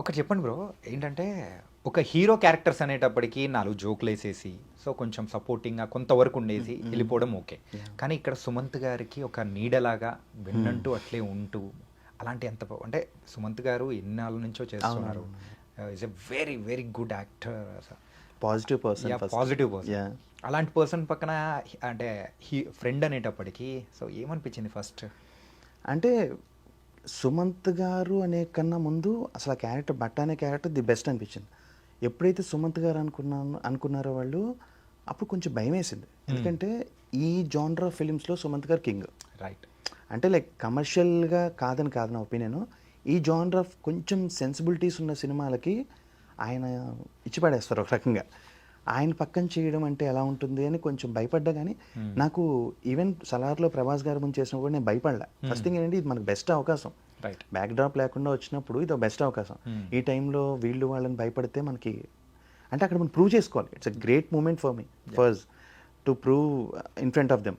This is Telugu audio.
ఒకటి చెప్పండి బ్రో. ఏంటంటే ఒక హీరో క్యారెక్టర్స్ అనేటప్పటికి నాలుగు జోకులు వేసేసి సో కొంచెం సపోర్టింగ్గా కొంతవరకు ఉండేసి వెళ్ళిపోవడం ఓకే. కానీ ఇక్కడ సుమంత్ గారికి ఒక నీడలాగా విన్నంటూ అట్లే ఉంటూ అలాంటి ఎంత అంటే సుమంత్ గారు ఎన్నాళ్ళ నుంచో చేస్తున్నారు. Is a very very good actor positive person positive person అలాంటి పర్సన్ పక్కన అంటే హీ ఫ్రెండ్ అనేటప్పటికి సో ఏమనిపించింది ఫస్ట్ అంటే సుమంత్ గారు అనే కన్నా ముందు అసలు ఆ క్యారెక్టర్ బట్ట అనే క్యారెక్టర్ ది బెస్ట్ అనిపించింది. ఎప్పుడైతే సుమంత్ గారు అనుకున్నాను అనుకున్నారో వాళ్ళు అప్పుడు కొంచెం భయం వేసింది. ఎందుకంటే ఈ జానర్ ఫిలిమ్స్లో సుమంత్ గారు కింగ్. రైట్. అంటే లైక్ కమర్షియల్గా కాదని కాదు నా ఒపీనియన్. ఈ జానర్ ఆఫ్ కొంచెం సెన్సిబిలిటీస్ ఉన్న సినిమాలకి ఆయన ఇచ్చిపడేస్తారు ఒక రకంగా. ఆయన పక్కన చేయడం అంటే ఎలా ఉంటుంది అని కొంచెం భయపడ్డా కానీ నాకు ఈవెన్ సలార్లో ప్రభాస్ గారి ముందు చేసినప్పుడు కూడా నేను భయపడలే. ఫస్ట్ థింగ్ ఏంటంటే ఇది మనకు బెస్ట్ అవకాశం. బ్యాక్ డ్రాప్ లేకుండా వచ్చినప్పుడు ఇది బెస్ట్ అవకాశం. ఈ టైంలో వీళ్ళు వాళ్ళని భయపడితే మనకి అంటే అక్కడ మనం ప్రూవ్ చేసుకోవాలి. It's a great moment for me first to prove in front of them